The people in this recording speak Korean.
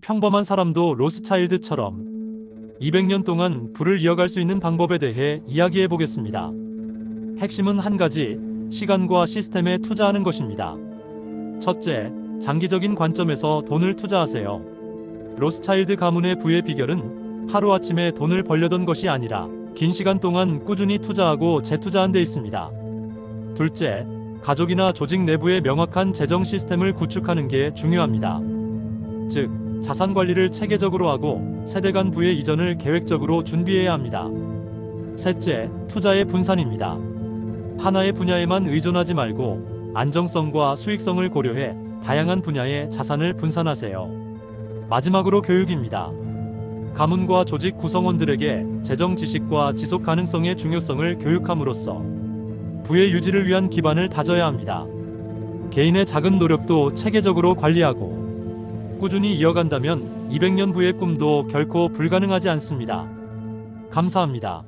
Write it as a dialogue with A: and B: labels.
A: 평범한 사람도 로스차일드처럼 200년 동안 부를 이어갈 수 있는 방법에 대해 이야기해 보겠습니다. 핵심은 한 가지, 시간과 시스템에 투자하는 것입니다. 첫째, 장기적인 관점에서 돈을 투자하세요. 로스차일드 가문의 부의 비결은 하루아침에 돈을 벌려던 것이 아니라 긴 시간 동안 꾸준히 투자하고 재투자한 데 있습니다. 둘째, 가족이나 조직 내부의 명확한 재정 시스템을 구축하는 게 중요합니다. 즉, 자산 관리를 체계적으로 하고 세대 간 부의 이전을 계획적으로 준비해야 합니다. 셋째, 투자의 분산입니다. 하나의 분야에만 의존하지 말고 안정성과 수익성을 고려해 다양한 분야의 자산을 분산하세요. 마지막으로 교육입니다. 가문과 조직 구성원들에게 재정 지식과 지속 가능성의 중요성을 교육함으로써 부의 유지를 위한 기반을 다져야 합니다. 개인의 작은 노력도 체계적으로 관리하고 꾸준히 이어간다면 200년 부의 꿈도 결코 불가능하지 않습니다. 감사합니다.